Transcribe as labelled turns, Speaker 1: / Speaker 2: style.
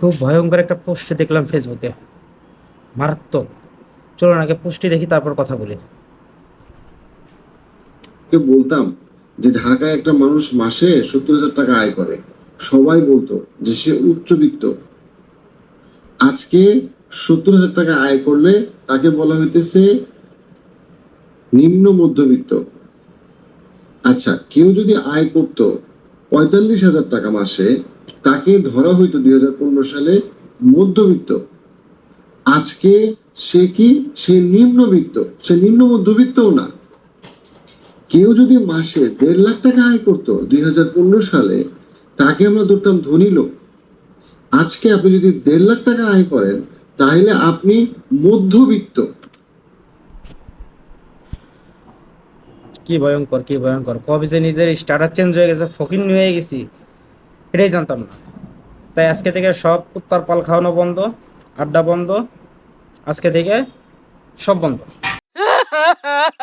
Speaker 1: খুব ভয়ঙ্কর একটা পোস্ট দেখলাম ফেসবুকে মারাত্মক। চলুন আগে পোস্টটি দেখি, তারপর কথা বলি।
Speaker 2: বলতাম যে ঢাকায় একটা মানুষ মাসে সত্তর হাজার টাকা আয় করে। সবাই বলতো যে সে উচ্চবিত্ত। আজকে সত্তর হাজার টাকা আয় করলে তাকে বলা হইতেছে নিম্ন মধ্যবিত্ত। আচ্ছা কেউ যদি আয় করত পঁয়তাল্লিশ হাজার টাকা মাসে তাকে ধরা হইতো দুই হাজার পনেরো সালে মধ্যবিত্ত। আজকে সে কি? সে নিম্নবিত্ত। সে নিম্ন মধ্যবিত্তও না। কেউ যদি মাসে দেড় লাখ টাকা আয় করতো দুই হাজার পনেরো সালে, তাকে আমরা ধরতাম ধনী লোক। আজকে আপনি যদি দেড় লাখ টাকা আয় করেন, তাহলে আপনি মধ্যবিত্ত।
Speaker 1: কি ভয়ঙ্কর কি ভয়ঙ্কর? কবে যে নিজের স্টার্টার চেঞ্জ হয়ে গেছে ফকিন হয়ে গেছি এটাই জানতাম না। তাই আজকে থেকে সব কুত্তার পাল খাওয়ানো বন্ধ, আড্ডা বন্ধ, আজকে থেকে সব বন্ধ।